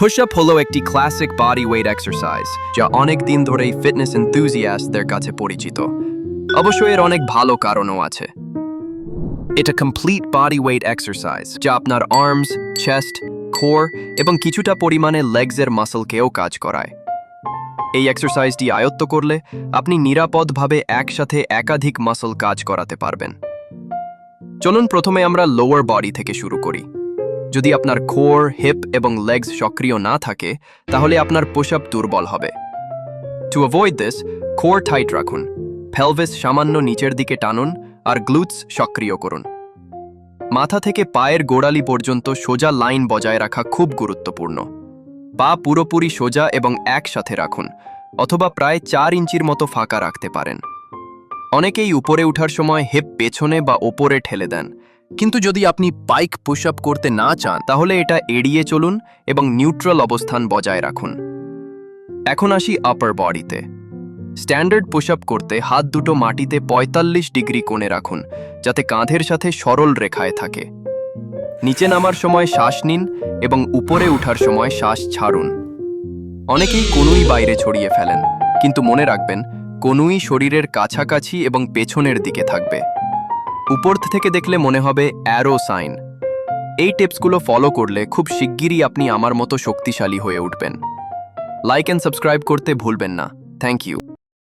Push up হলো একটি classic body weight exercise যা অনেক দিন ধরেই ফিটনেস এনথুজিয়াস্টদের কাছে পরিচিত। অবশ্য এর অনেক ভালো কারণও আছে। এটা কমপ্লিট বডি ওয়েট এক্সারসাইজ যা আপনার আর্মস চেস্ট কোর এবং কিছুটা পরিমাণে লেগসের মাসলকেও কাজ করায়। এই এক্সারসাইজটি আয়ত্ত করলে আপনি নিরাপদভাবে একসাথে একাধিক মাসল কাজ করাতে পারবেন। চলুন প্রথমে আমরা লোয়ার বডি থেকে শুরু করি। যদি আপনার কোর হিপ এবং লেগস সক্রিয় না থাকে, তাহলে আপনার পুশ আপ দুর্বল হবে। To avoid this core tight রাখুন। ফেলভেস সামান্য নিচের দিকে টানুন আর গ্লুটস সক্রিয় করুন। মাথা থেকে পায়ের গোড়ালি পর্যন্ত সোজা লাইন বজায় রাখা খুব গুরুত্বপূর্ণ। পা পুরোপুরি সোজা এবং একসাথে রাখুন, অথবা প্রায় চার ইঞ্চির মতো ফাঁকা রাখতে পারেন। অনেকেই উপরে ওঠার সময় হেপ পেছনে বা ওপরে ঠেলে দেন। কিন্তু যদি আপনি পাইক পুশ আপ করতে না চান, তাহলে এটা এড়িয়ে চলুন এবং নিউট্রাল অবস্থান বজায় রাখুন। এখন আসি আপার বডিতে স্ট্যান্ডার্ড পুশ আপ করতে হাত দুটো মাটিতে ৪৫ ডিগ্রি কোণে রাখুন, যাতে কাঁধের সাথে সরল রেখায় থাকে। নিচে নামার সময় শ্বাস নিন এবং উপরে উঠার সময় শ্বাস ছাড়ুন। অনেকেই কোনুই বাইরে ছড়িয়ে ফেলেন, কিন্তু মনে রাখবেন কোনুই শরীরের কাছাকাছি এবং পেছনের দিকে থাকবে। উপর থেকে দেখলে মনে হবে অ্যারো সাইন এই টিপসগুলো ফলো করলে খুব শিগগিরই আপনি আমার মতো শক্তিশালী হয়ে উঠবেন। লাইক অ্যান্ড সাবস্ক্রাইব করতে ভুলবেন না। Thank you